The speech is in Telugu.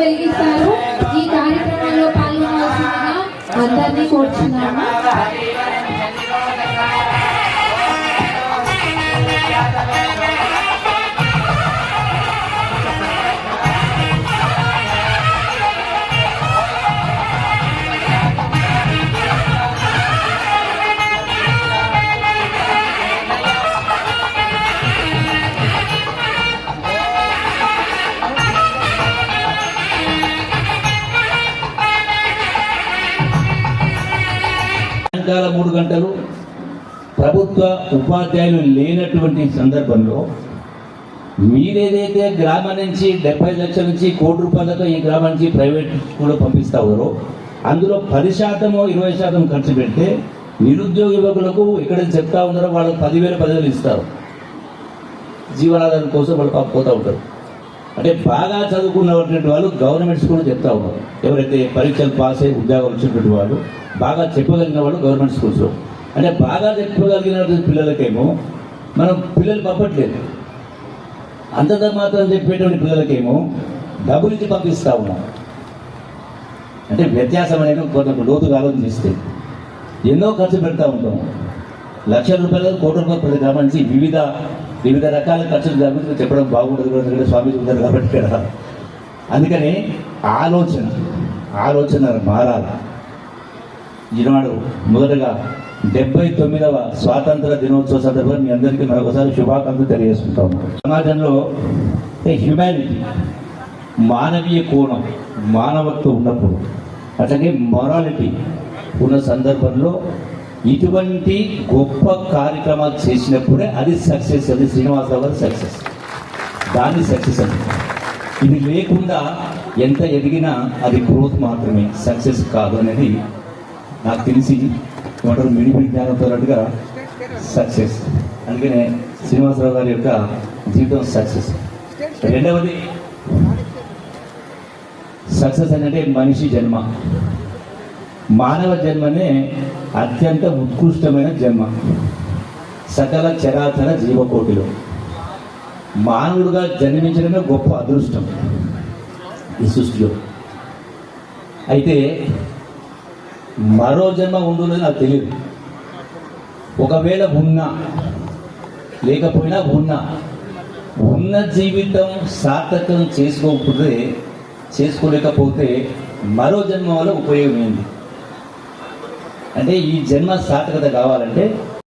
వెలిగిస్తారు. ఈ కార్యక్రమంలో పాల్గొనవలసిందిగా అందరినీ కోరుచున్నాము సాయంకాల మూడు గంటలు ప్రభుత్వ ఉపాధ్యాయులు లేనటువంటి సందర్భంలో మీరేదైతే గ్రామం నుంచి డెబ్బై లక్షల నుంచి కోటి రూపాయలతో ఈ గ్రామం నుంచి ప్రైవేట్ స్కూల్ పంపిస్తారో అందులో పది శాతము ఇరవై శాతం ఖర్చు పెడితే నిరుద్యోగ యువకులకు ఎక్కడ చెప్తా ఉన్నారో వాళ్ళకి పదివేలు పదివేలు ఇస్తారు. జీవనాధారం కోసం వాళ్ళు పోతూ ఉంటారు. అంటే బాగా చదువుకున్నటువంటి వాళ్ళు గవర్నమెంట్ స్కూల్ చెప్తా ఉన్నారు. ఎవరైతే పరీక్షలు పాస్ అయ్యి ఉద్యోగాలు వచ్చినటువంటి వాళ్ళు బాగా చెప్పగలిగిన వాళ్ళు గవర్నమెంట్ స్కూల్స్లో అంటే బాగా చెప్పగలిగినటువంటి పిల్లలకేమో మనం పిల్లలు పంపట్లేదు. అంతగా మాత్రం చెప్పేటువంటి పిల్లలకేమో డబ్బులు ఇచ్చి పంపిస్తా ఉన్నాం. అంటే వ్యత్యాసం అనేది కొంత లోతుగా ఆలోచిస్తే ఎన్నో ఖర్చు పెడతా ఉంటాం. లక్ష రూపాయలు కోటి రూపాయలు ప్రతి గ్రామానికి వివిధ వివిధ రకాల ఖర్చులు జరుగుతుంది చెప్పడం బాగుండదు ఎందుకంటే స్వామి ఉంటారు కాబట్టి ఇక్కడ. అందుకని ఆలోచన ఆలోచన మారాల. ఈనాడు మొదటగా డెబ్బై తొమ్మిదవ స్వాతంత్ర దినోత్సవ సందర్భంగా మీ అందరికీ మరొకసారి శుభాకాంక్షలు తెలియజేసుకుంటాము. సమాజంలో హ్యుమానిటీ మానవీయ కోణం మానవత్వం ఉన్నప్పుడు అట్లాగే మొరాలిటీ ఉన్న సందర్భంలో ఇటువంటి గొప్ప కార్యక్రమాలు చేసినప్పుడే అది సక్సెస్ అది శ్రీనివాసరావు గారి సక్సెస్ దాన్ని సక్సెస్ అది ఇది లేకుండా ఎంత ఎదిగినా అది గ్రోత్ మాత్రమే. సక్సెస్ కాదు అనేది నాకు తెలిసి ఏమంటారు మిడిమిడి జ్ఞానంతోనట్టుగా సక్సెస్ అందుకనే శ్రీనివాసరావు గారి యొక్క జీవితం సక్సెస్ రెండవది సక్సెస్ అంటే మనిషి జన్మ. మానవ జన్మనే అత్యంత ఉత్కృష్టమైన జన్మ. సకల చరాచర జీవకోటిలో. మానవుడుగా జన్మించడమే గొప్ప అదృష్టం ఈ సృష్టిలో. అయితే మరో జన్మ ఉందో నాకు తెలియదు ఒకవేళ ఉన్నా లేకపోయినా ఉన్నా ఉన్న జీవితం సార్థకం చేసుకోకపోతే చేసుకోలేకపోతే మరో జన్మ వల్ల ఉపయోగం ఏంటి? అంటే ఈ జన్మ సార్థకత కావాలంటే